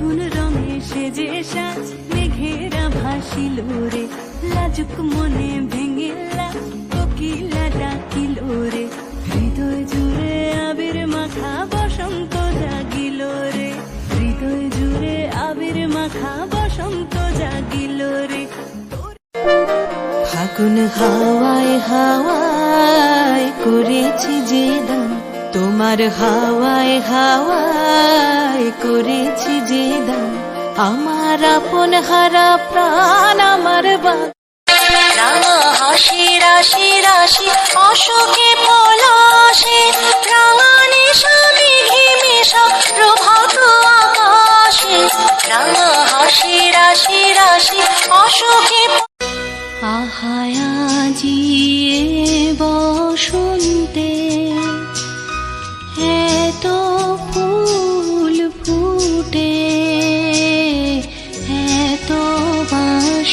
ফাগুন রঙে সেজে সাজ মেঘেরা ভাসিল রে। লাজুক মনে ভেঙেলা কোকিলা ডাকিল রে। হৃদয় জুড়ে আবির মাখা বসন্ত জাগিল রে। হৃদয় জুড়ে আবির মাখা বসন্ত জাগিল রে। ফাগুন হাওয়ায় হাওয়ায় করেছি যে দাম তোমার হাওয়ায় হাওয়ায় করেছি যে দাম আমার আপন হারা প্রাণ আমার বা হাসি রাশি রাশি অশোকে পলাশে রাঙা নিশা মেঘে মেশা প্রভাত আকাশে। রাঙা হাসি রাশি রাশি অশোকে আহায়াজিয়ে বসন্তে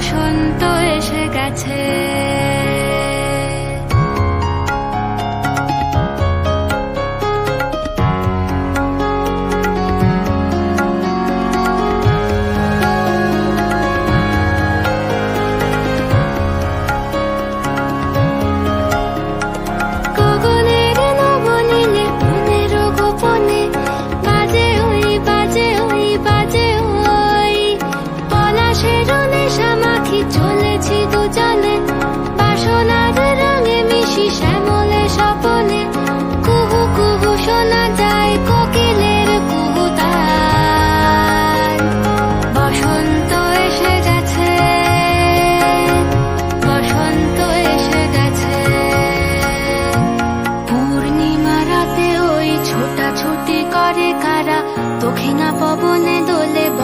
বসন্ত এসে গেছে। করে কারা? দক্ষিণা পবনে দোলে